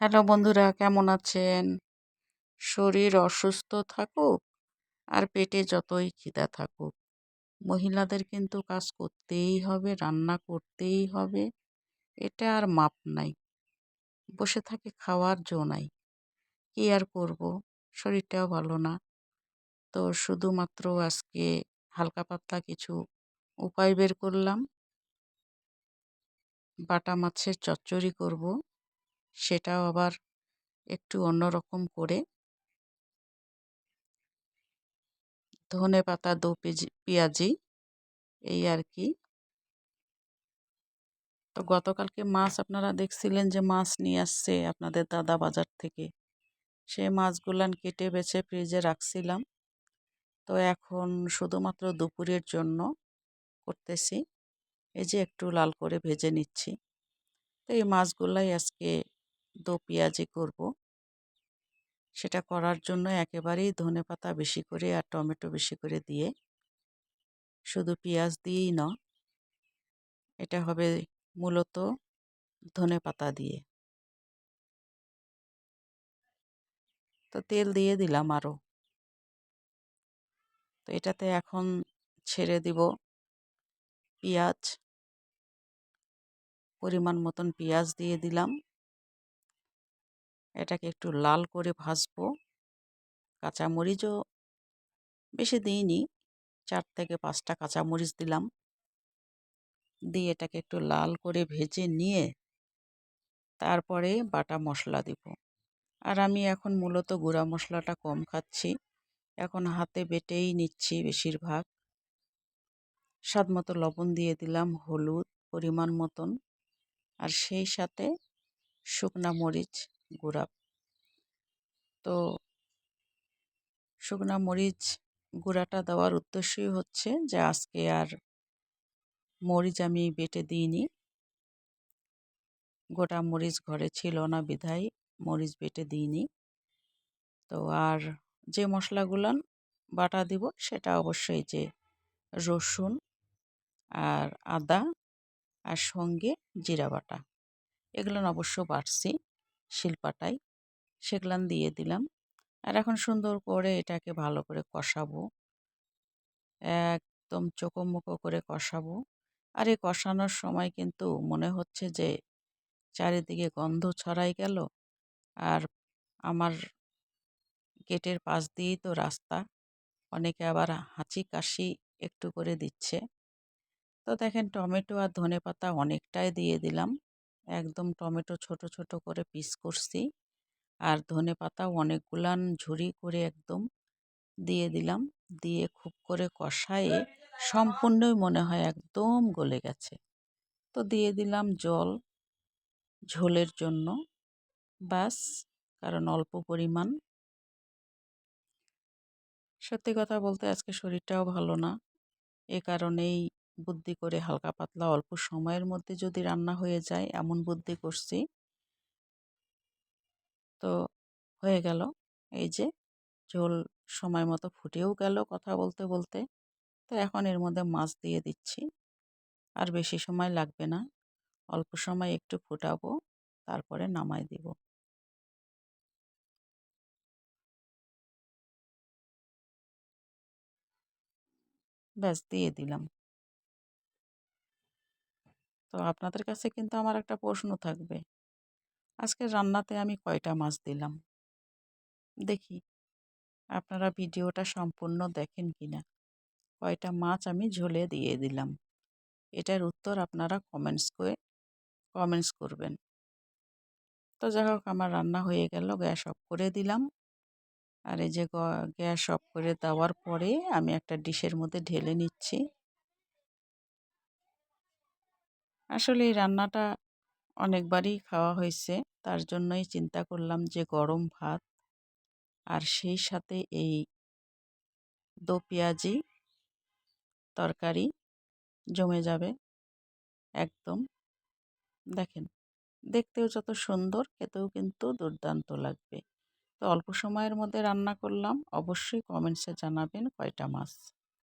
Hello বন্ধুরা, কেমন আছেন? শরীর অসুস্থ থাকুক আর পেটে যতই খিদা থাকুক, মহিলাদের কিন্তু কাজ করতেই হবে, রান্না করতেই হবে, এটা আর মাপ নাই। বসে থাকে খাওয়ার জো নাই, কি আর করব? শরীরটাও ভালো না। তো শুধুমাত্র আজকে হালকা পাতলা কিছু উপায় বের করলাম। বাটা মাছের চচ্চড়ি করব। সেটাও আবার একটু অন্যরকম করে। ধনে পাতা, দু পেঁয়াজি এই আর কি। তো গতকালকে মাছ আপনারা দেখছিলেন যে মাছ নিয়ে আসছে আপনাদের দাদা বাজার থেকে। সে মাছগুলান কেটে বেছে ফ্রিজে রাখছিলাম। তো এখন শুধুমাত্র দুপুরের জন্য করতেছি। এই যে একটু লাল করে ভেজে নিচ্ছি। তো এই মাছগুলাই আজকে দো পেঁয়াজি করব। সেটা করার জন্য একেবারেই ধনে পাতা বেশি করে আর টমেটো বেশি করে দিয়ে শুধু পেঁয়াজ দিয়েই না এটা হবে মূলত ধনে পাতা দিয়ে। তো তেল দিয়ে দিলাম আরও তো এটাতে এখন ছেড়ে দিব পেঁয়াজ, পরিমাণ মতন পেঁয়াজ দিয়ে দিলাম। এটাকে একটু লাল করে ভাজবো। কাঁচামরিচও বেশি দিইনি, চার থেকে পাঁচটা কাঁচামরিচ দিলাম। দিয়ে এটাকে একটু লাল করে ভেজে নিয়ে তারপরে বাটা মশলা দিব। আর আমি এখন মূলত গুঁড়া মশলাটা কম খাচ্ছি। এখন হাতে বেটেই নিচ্ছি বেশিরভাগ। স্বাদ মতো লবণ দিয়ে দিলাম হলুদ পরিমাণ মতন। আর সেই সাথে শুকনা মরিচ গুঁড়া তো শুকনো মরিচ গুঁড়াটা দেওয়ার উদ্দেশ্যই হচ্ছে যে, আজকে আর মরিচ আমি বেটে দিইনি। গোটা মরিচ ঘরে ছিল না বিধায় মরিচ বেটে দিইনি। তো আর যে মশলাগুলান বাটা দিব সেটা অবশ্যই যে রসুন আর আদা আর সঙ্গে জিরা বাটা এগুলো অবশ্য বাটছি। শিলপাটায় সেগুলান দিয়ে দিলাম। আর এখন সুন্দর করে এটাকে ভালো করে কষাবো। একদম চোখোমুখো করে কষাবো। আর এই কষানোর সময় কিন্তু মনে হচ্ছে যে চারিদিকে গন্ধ ছড়াই গেল। আর আমার গেটের পাশ দিয়েই তো রাস্তা। অনেকে আবার হাঁচি কাশি একটু করে দিচ্ছে। তো দেখেন টমেটো আর ধনে পাতা অনেকটাই দিয়ে দিলাম। একদম টমেটো ছোট ছোট করে পিস করছি। আর ধনে পাতাও অনেকগুলান ঝুরি করে একদম দিয়ে দিলাম। দিয়ে খুব করে কষায়ে সম্পূর্ণই মনে হয় একদম গলে গেছে। তো দিয়ে দিলাম জল ঝোলের জন্য। বাস কারণ অল্প পরিমাণ। সত্যি কথা বলতে আজকে শরীরটাও ভালো না। এ কারণেই বুদ্ধি করে হালকা পাতলা অল্প সময়ের মধ্যে যদি রান্না হয়ে যায়, এমন বুদ্ধি করছি। তো হয়ে গেল। এই যে ঝোল সময় মতো ফুটেও গেল কথা বলতে বলতে। তো এখন এর মধ্যে মাছ দিয়ে দিচ্ছি। আর বেশি সময় লাগবে না। অল্প সময় একটু ফুটাবো, তারপরে নামাই দিব। ব্যাস, দিয়ে দিলাম। তো আপনাদের কাছে কিন্তু আমার একটা প্রশ্ন থাকবে। আজকে রান্নাতে আমি কয়টা মাছ দিলাম? দেখি, আপনারা ভিডিওটা সম্পূর্ণ দেখেন কি না কয়টা মাছ আমি ঝোলে দিয়ে দিলাম? এটার উত্তর আপনারা কমেন্টস করে, কমেন্টস করবেন। তো যাই হোক, আমার রান্না হয়ে গেল, গ্যাস অফ করে দিলাম। আর এই যে গ্যাস অফ করে দেওয়ার পরে আমি একটা ডিশের মধ্যে ঢেলে নিচ্ছি। আসলে এই রান্নাটা অনেকবারই খাওয়া হয়েছে। তার জন্যই চিন্তা করলাম যে গরম ভাত আর সেই সাথে এই দো পেঁয়াজি তরকারি জমে যাবে একদম। দেখেন, দেখতেও যত সুন্দর, খেতেও কিন্তু দুর্দান্ত লাগবে। তো অল্প সময়ের মধ্যে রান্না করলাম। অবশ্যই কমেন্টসে জানাবেন কয়টা মাছ।